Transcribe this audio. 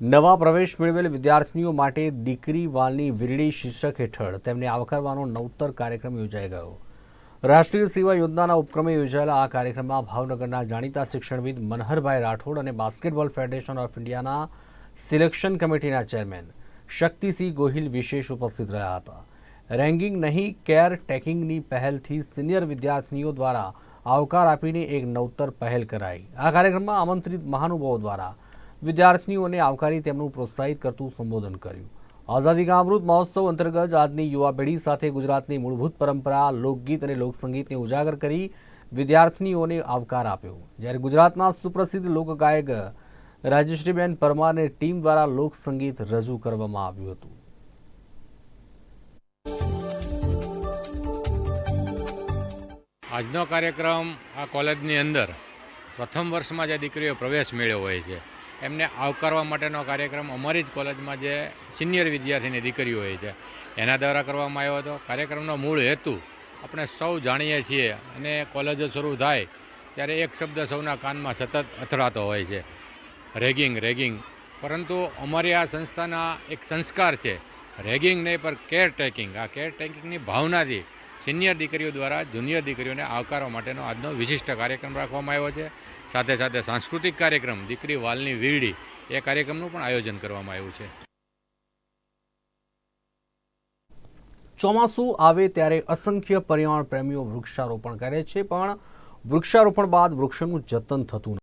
નવા પ્રવેશ મેળવેલ વિદ્યાર્થીઓ માટે દીકરી વાલની વીરડી શીર્ષક હેઠળ તેમને આવકારવાનો નવતર કાર્યક્રમ યોજાઈ ગયો. રાષ્ટ્રીય સેવા યોજનાના ઉપક્રમે યોજાયેલા આ કાર્યક્રમમાં ભાવનગરના જાણીતા શિક્ષણવિદ મનહરભાઈ રાઠોડ અને બાસ્કેટબોલ ફેડરેશન ઓફ ઇન્ડિયાના સિલેક્શન કમિટીના ચેરમેન શક્તિસિંહ ગોહિલ વિશેષ ઉપસ્થિત રહ્યા હતા. રેન્કિંગ નહીં, કેર ટેકિંગની પહેલથી સિનિયર વિદ્યાર્થીઓ દ્વારા આવકાર આપીને એક નવતર પહેલ કરાઈ. આ કાર્યક્રમમાં આમંત્રિત મહાનુભાવો દ્વારા વિદ્યાર્થીઓને આવકારી તેમનું પ્રોત્સાહિત કરતું સંબોધન કર્યું. આઝાદી કા અમૃત મહોત્સવ અંતર્ગત આજની યુવા પેઢી સાથે ગુજરાતની મૂળભૂત પરંપરા, લોકગીત અને લોકસંગીતને ઉજાગર કરી વિદ્યાર્થીઓને આવકાર આપ્યો. જ્યારે ગુજરાતના સુપ્રસિદ્ધ લોકગાયક રાજશ્રીબેન પરમારની ટીમ દ્વારા લોકસંગીત રજૂ કરવામાં આવ્યું હતું. આજનો કાર્યક્રમ આ કોલેજની અંદર પ્રથમ વર્ષમાં જે દીકરીઓ પ્રવેશ મેળવ્યો હોય છે. એમને આવકારવા માટેનો કાર્યક્રમ અમારી જ કોલેજમાં જે સિનિયર વિદ્યાર્થીની દીકરીઓ હોય છે, એના દ્વારા કરવામાં આવ્યો હતો. કાર્યક્રમનો મૂળ હેતુ આપણે સૌ જાણીએ છીએ અને કોલેજો શરૂ થાય ત્યારે એક શબ્દ સૌના કાનમાં સતત અથડાતો હોય છે. Ragging ragging. પરંતુ અમારી આ સંસ્થાના એક સંસ્કાર છે રેગિંગ નહીં પર કેર ટેકિંગ આ કેર ટેકિંગની ભાવનાથી સિનિયર દીકરીઓ દ્વારા જુનિયર દીકરીઓને આવકારવા માટેનો આજનો વિશિષ્ટ કાર્યક્રમ રાખવામાં આવ્યો છે. સાથે સાથે સાંસ્કૃતિક કાર્યક્રમ, દીકરી વાલની વીરડી, એ કાર્યક્રમનું પણ આયોજન કરવામાં આવ્યું છે. ચોમાસું આવે ત્યારે અસંખ્ય પર્યાવરણ પ્રેમીઓ વૃક્ષારોપણ કરે છે, પણ વૃક્ષારોપણ બાદ વૃક્ષોનું જતન થતું